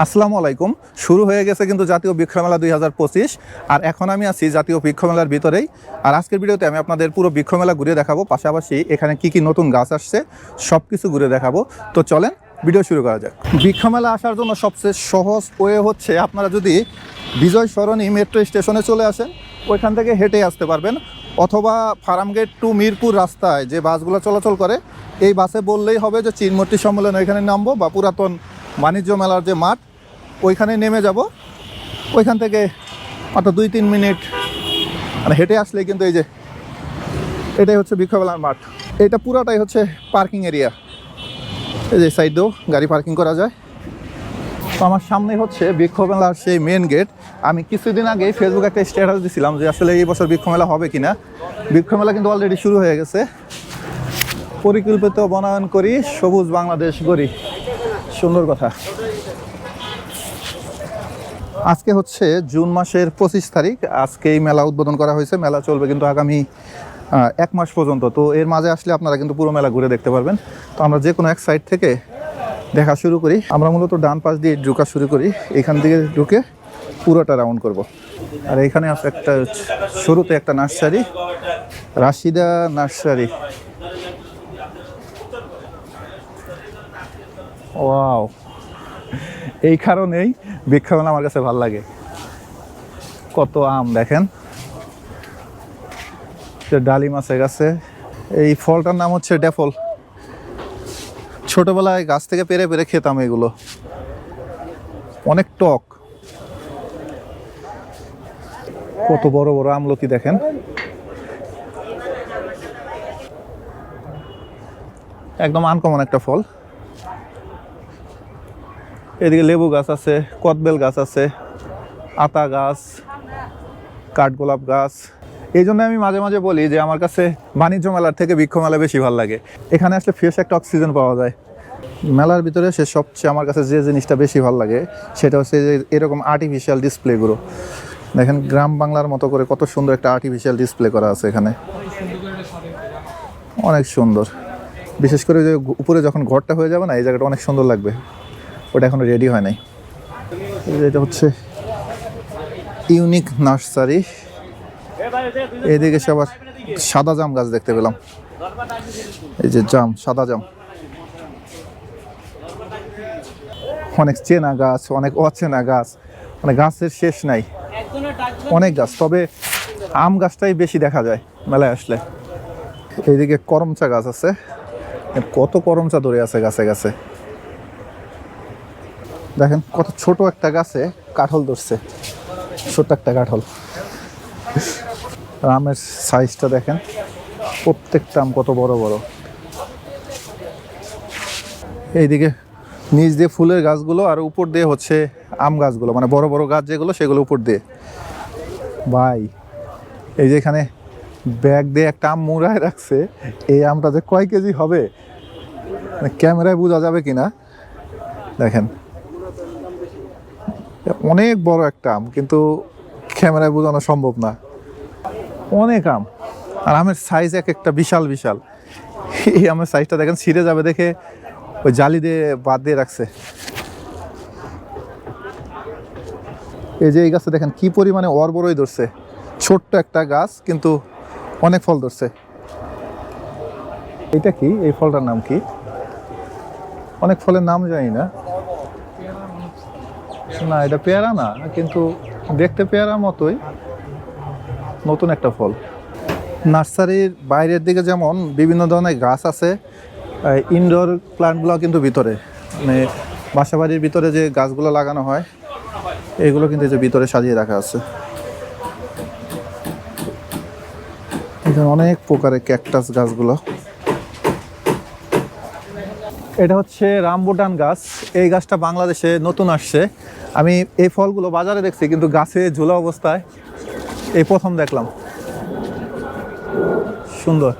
আসসালামু আলাইকুম। শুরু হয়ে গেছে কিন্তু জাতীয় বৃক্ষ মেলা দুই হাজার পঁচিশ। আর এখন আমি আছি জাতীয় বৃক্ষ মেলার ভিতরেই। আর আজকের ভিডিওতে আমি আপনাদের পুরো বৃক্ষ মেলা ঘুরে দেখাবো। পাশাপাশি এখানে কি কি নতুন গাছ আসছে সব কিছু ঘুরে দেখাবো। তো চলেন ভিডিও শুরু করা যাক। বৃক্ষ মেলা আসার জন্য সবচেয়ে সহজ ওয়ে হচ্ছে আপনারা যদি বিজয় সরণি মেট্রো স্টেশনে চলে আসেন, ওইখান থেকে হেঁটে আসতে পারবেন। অথবা ফার্মগেট টু মিরপুর রাস্তায় যে বাসগুলো চলাচল করে, এই বাসে বললেই হবে যে চিনমূর্তি সম্মেলন ওইখানে নামবো বা পুরাতন বাণিজ্য মেলার যে মাঠ, ওইখানে নেমে যাব। ওইখান থেকে মাত্র দুই তিন মিনিট মানে হেঁটে আসলেই কিন্তু এই যে এটাই হচ্ছে বৃক্ষমেলার মাঠ। এটা পুরাটাই হচ্ছে পার্কিং এরিয়া এই যে সাইড দিয়েও গাড়ি পার্কিং করা যায়। তো আমার সামনে হচ্ছে বৃক্ষমেলার সেই মেন গেট আমি কিছুদিন আগে ফেসবুকে একটা স্ট্যাটাস দিছিলাম যে আসলে এই বছর বৃক্ষমেলা হবে কিনা। বৃক্ষমেলা কিন্তু অলরেডি শুরু হয়ে গেছে। পরিকল্পিত বনায়ন করি, সবুজ বাংলাদেশ গড়ি। সুন্দর কথা। আজকে হচ্ছে জুন মাসের পঁচিশ তারিখ। আজকে এই মেলা উদ্বোধন করা হয়েছে। মেলা চলবে কিন্তু আগামী এক মাস পর্যন্ত। তো এর মাঝে আসলে আপনারা কিন্তু পুরো মেলা ঘুরে দেখতে পারবেন। তো আমরা যে কোনো এক সাইড থেকে দেখা শুরু করি। আমরা মূলত ডান পাশ দিয়ে ঢুকা শুরু করি। এখান থেকে ঢুকে পুরোটা রাউন্ড করব। আর এখানে একটা শুরুতে একটা নার্সারি, রাশিদা নার্সারি। ওয়াও এই কারণেই বৃক্ষমেলা আমার কাছে ভালো লাগে। কত আম দেখেন। ডালিম আছে গাছে। এই ফলটার নাম হচ্ছে ড্যাফল। ছোটবেলায় গাছ থেকে পেরে পেরে খেতাম এগুলো। অনেক টক। কত বড় বড় আমলকি দেখেন। একদম আনকমন একটা ফল। এদিকে লেবু গাছ আছে, কদবেল গাছ আছে, আতা গাছ, কাঠগোলাপ গাছ। এই জন্য আমি মাঝে মাঝে বলি যে আমার কাছে বাণিজ্য মেলার থেকে বৃক্ষ মেলা বেশি ভালো লাগে। এখানে আসলে ফ্রেশ একটা অক্সিজেন পাওয়া যায়। মেলার ভিতরে সে সবচেয়ে আমার কাছে যে জিনিসটা বেশি ভালো লাগে, সেটা হচ্ছে যে এরকম আর্টিফিশিয়াল ডিসপ্লেগুলো দেখেন গ্রাম বাংলার মতো করে কত সুন্দর একটা আর্টিফিশিয়াল ডিসপ্লে করা আছে এখানে। অনেক সুন্দর। বিশেষ করে যে উপরে যখন ঘরটা হয়ে যাবে না, এই জায়গাটা অনেক সুন্দর লাগবে। ওটা এখনও রেডি হয় নাই। এটা হচ্ছে ইউনিক নার্সারি এদিকে সে আবার সাদা জাম গাছ দেখতে পেলাম। এই যে জাম, সাদা জাম। অনেক চেনা গাছ, অনেক অচেনা গাছ। মানে গাছের শেষ নাই। অনেক গাছ, তবে আম গাছটাই বেশি দেখা যায় মেলায় আসলে। এইদিকে করমচা গাছ আছে। কত করমচা ধরে আছে গাছে গাছে। দেখেন কত ছোট একটা গাছে কাঠল ধরছে। ছোট্ট একটা কাঠল। আমের সাইজটা দেখেন, প্রত্যেকটা আম কত বড় বড়। এইদিকে নিচ দিয়ে ফুলের গাছগুলো আর উপর দিয়ে হচ্ছে আম গাছগুলো মানে বড় বড় গাছ যেগুলো সেগুলো উপর দিয়ে। ভাই, এই যে এখানে ব্যাগ দিয়ে একটা আম মুড়ায় রাখছে, এই আমটা যে কয় কেজি হবে? মানে ক্যামেরায় বোঝা যাবে কিনা? দেখেন অনেক বড় একটা আম, কিন্তু ক্যামেরায় বোঝানো সম্ভব না। অনেক আম। আর আমের সাইজ এক একটা বিশাল বিশাল। এই আমের সাইজটা দেখেন, ছিঁড়ে যাবে দেখে ওই জালি দিয়ে বাদ দিয়ে রাখছে। এই যে এই গাছটা দেখেন, কি পরিমাণে অরবরই ধরছে। ছোট্ট একটা গাছ, কিন্তু অনেক ফল ধরছে। এটা কি? এই ফলটার নাম কি? অনেক ফলের নাম জানি না। না, এটা পেয়ারা না, কিন্তু দেখতে পেয়ারা মতোই নতুন একটা ফল। নার্সারির বাইরের দিকে যেমন বিভিন্ন ধরনের গাছ আছে ইনডোর প্লান্টগুলো কিন্তু ভিতরে মানে বাসাবাড়ির ভিতরে যে গাছগুলো লাগানো হয়, এগুলো কিন্তু যে ভিতরে সাজিয়ে রাখা আছে। অনেক প্রকারের ক্যাকটাস গাছগুলো। এটা হচ্ছে রামবুটান গাছ। এই গাছটা বাংলাদেশে নতুন আসছে। আমি এই ফলগুলো বাজারে দেখছি কিন্তু গাছে ঝোলা অবস্থায় এই প্রথম দেখলাম। সুন্দর।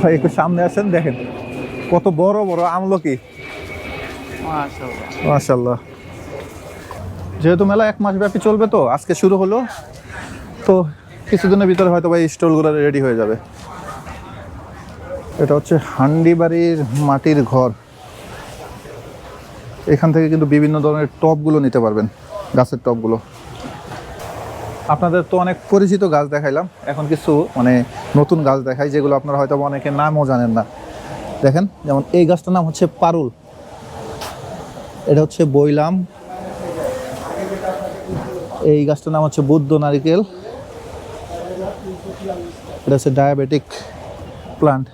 ভাই একটু সামনে আসেন দেখেন। কত বড় বড় আমলকি। মাশাল্লাহ যেহেতু মেলা এক মাস ব্যাপী চলবে তো আজকে শুরু হলো। তো কিছুদিনের ভিতরে হয়তো ভাই স্টলগুলো রেডি হয়ে যাবে। এটা হচ্ছে হান্ডি বাড়ির মাটির ঘর। এখান থেকে কিন্তু বিভিন্ন ধরনের টপগুলো নিতে পারবেন, গাছের টপগুলো। আপনাদের তো অনেক পরিচিত গাছ দেখাইলাম, এখন কিছু মানে নতুন গাছ দেখাই, যেগুলো আপনারা হয়তো অনেকে নামও জানেন না। দেখেন, যেমন এই গাছটার নাম হচ্ছে পারুল। এটা হচ্ছে বইলাম এই গাছটার নাম হচ্ছে বুদ্ধ নারিকেল। এটা হচ্ছে ডায়াবেটিক প্লান্ট।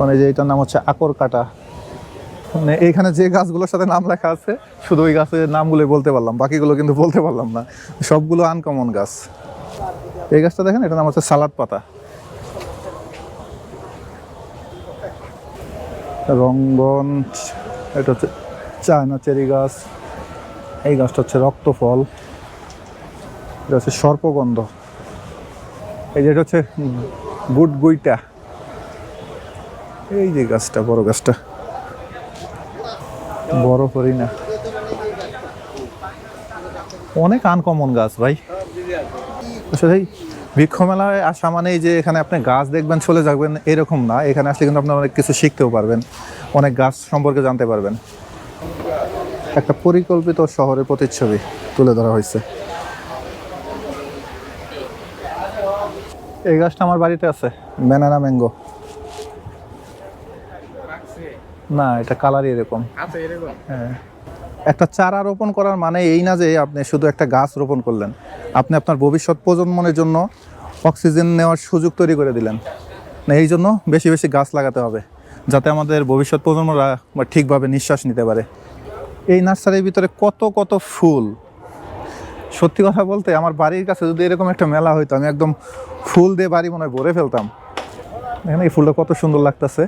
মানে যে এটার নাম হচ্ছে আকর কাটা। মানে এইখানে যে গাছগুলোর সাথে নাম লেখা আছে, শুধু ওই গাছের নামগুলোই বলতে পারলাম, বাকিগুলো কিন্তু বলতে পারলাম না। সবগুলো আনকমন গাছ। এই গাছটা দেখেন, এটার নাম হচ্ছে সালাদ পাতা। রঙ্গন এটা হচ্ছে চায়না চেরি গাছ। এই গাছটা হচ্ছে রক্তফল। এটা হচ্ছে সর্পগন্ধ। এই যেটা হচ্ছে গুড গুইটা। এই যে গাছটা, বড় গাছটা। বড় করি না। অনেক আনকমন গাছ ভাই। আসলে এই বৃক্ষ মেলায় আসা মানেই যে এখানে আপনি গাছ দেখবেন, চলে যাবেন, এরকম না। এখানে আসলে কিন্তু আপনার অনেক কিছু শিখতেও পারবেন, অনেক গাছ সম্পর্কে জানতে পারবেন। একটা পরিকল্পিত শহরের প্রতিচ্ছবি তুলে ধরা হয়েছে। এই গাছটা আমার বাড়িতে আছে, ব্যানানা ম্যাঙ্গো। না এটা কালারই এরকম। হ্যাঁ। একটা চারা রোপণ করার মানে এই না যে আপনি শুধু একটা গাছ রোপণ করলেন। আপনি আপনার ভবিষ্যৎ প্রজন্মের জন্য অক্সিজেন নেওয়ার সুযোগ তৈরি করে দিলেন। না এই জন্য বেশি বেশি গাছ লাগাতে হবে যাতে আমাদের ভবিষ্যৎ প্রজন্মরা ঠিকভাবে নিঃশ্বাস নিতে পারে। এই নার্সারির ভিতরে কত কত ফুল। সত্যি কথা বলতে আমার বাড়ির কাছে যদি এরকম একটা মেলা হইতো আমি একদম ফুল দিয়ে বাড়ি মনে হয় ভরে ফেলতাম। এখানে এই ফুলটা কত সুন্দর লাগতেছে।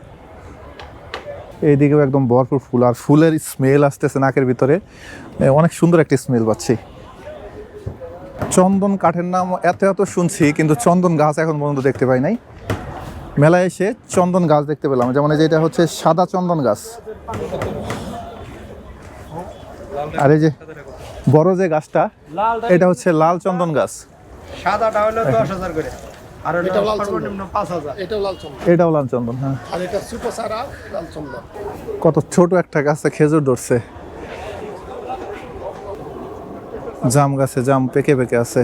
এইদিকেও একদম ভরপুর ফুল আর ফুলের স্মেল আসতেছে নাকের ভিতরে। অনেক সুন্দর একটা স্মেল পাচ্ছি। চন্দন কাঠের নাম এত এত শুনছি কিন্তু চন্দন গাছ এখন পর্যন্ত দেখতে পাই নাই। মেলায় এসে চন্দন গাছ দেখতে পেলাম যেমন এই যে এটা হচ্ছে সাদা চন্দন গাছ। আর এই যে বড় যে গাছটা এটা হচ্ছে লাল চন্দন গাছ। সাদাটা হলো দশ হাজার করে। আর এটাও লাল পাঁচ হাজার। এটাও লাল চন্দন। এটাও লাল চন্দন হ্যাঁ। আর এটা সুপার সারা লাল চন্দন। কত ছোট একটা গাছে খেজুর ধরছে। জাম গাছে জাম পেকে পেকে আছে।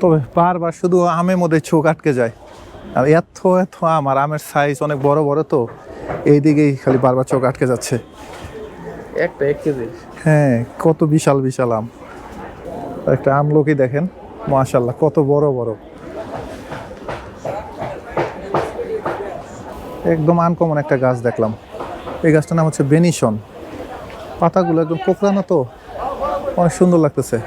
তবে বারবার শুধু আমের মধ্যে চোখ আটকে যায়। আর এত এত আম আর আমের সাইজ অনেক বড় বড় তো। এইদিকেই খালি বারবার চোখ আটকে যাচ্ছে। একটা এক কেজি। হ্যাঁ কত বিশাল বিশাল আম। একটা আমলকি দেখেন মাশাল্লাহ কত বড় বড়। একদম আনকমন একটা গাছ দেখলাম। এই গাছটার নাম হচ্ছে বেনিশন পাতাগুলো একদম কোকড়ানো তো, অনেক সুন্দর লাগতেছে।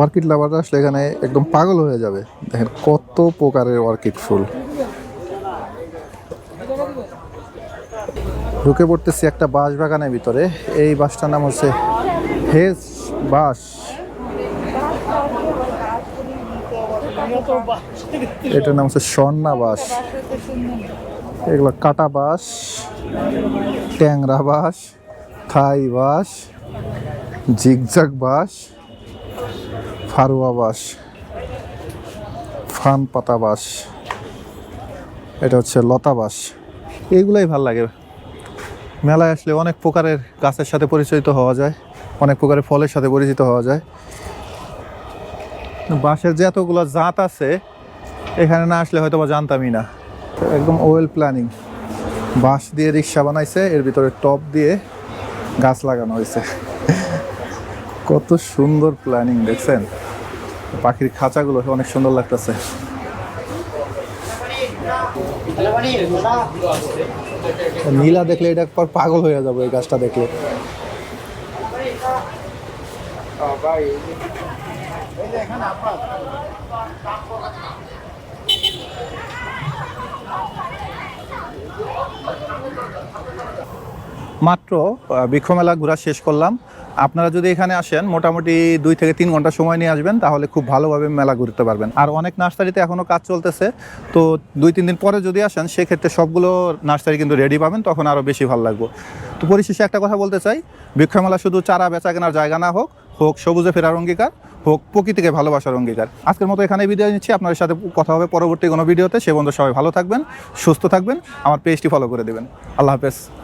অর্কিড লাভাররা আসলে এখানে একদম পাগল হয়ে যাবে। দেখেন, কত প্রকারের অর্কিড ফুল। ঢুকে পড়তেছি একটা বাঁশ বাগানের ভিতরে। এই বাসটার নাম হচ্ছে হেজ বাঁশ। এটার নাম হচ্ছে স্বর্ণা বাঁশ। এগুলো কাটা বাঁশ, ট্যাংরা বাঁশ, থাই বাঁশ জিগজাগ বাঁশ, ফারুয়া বাঁশ, ফান পাতা বাঁশ। এটা হচ্ছে লতা বাঁশ। এইগুলাই ভালো লাগে। মেলায় আসলে অনেক প্রকারের গাছের সাথে পরিচিত হওয়া যায়, অনেক প্রকারের ফলের সাথে পরিচিত হওয়া যায়। বাঁশের যে এতগুলো জাত আছে, এখানে না আসলে হয়তো বা জানতামই না। একদম ওয়েল প্ল্যানিং বাঁশ দিয়ে রিক্সা বানাইছে, এর ভিতরে টপ দিয়ে গাছ লাগানো হয়েছে। কত সুন্দর প্ল্যানিং দেখছেন? পাখির খাঁচাগুলো অনেক সুন্দর লাগতেছে। নীলা দেখলে এটা একবার পাগল হয়ে যাব এই গাছটা দেখলে। মাত্র বৃক্ষমেলা ঘোরা শেষ করলাম। আপনারা যদি এখানে আসেন, মোটামুটি দুই থেকে তিন ঘণ্টা সময় নিয়ে আসবেন, তাহলে খুব ভালোভাবে মেলা ঘুরতে পারবেন। আর অনেক নার্সারিতে এখনও কাজ চলতেছে, তো দুই তিন দিন পরে যদি আসেন, সেক্ষেত্রে সবগুলো নার্সারি কিন্তু রেডি পাবেন, তখন আরও বেশি ভালো লাগবে। তো পরিশেষে একটা কথা বলতে চাই, বৃক্ষমেলা শুধু চারা বেচা কেনার জায়গা না হোক হোক সবুজে ফেরার অঙ্গীকার, হোক প্রকৃতিকে ভালোবাসার অঙ্গীকার। আজকের মতো এখানে বিদায় নিচ্ছি, আপনাদের সাথে কথা হবে পরবর্তী কোনো ভিডিওতে। সে বন্ধু সবাই ভালো থাকবেন, সুস্থ থাকবেন, আমার পেজটি ফলো করে দেবেন। আল্লাহ হাফেজ।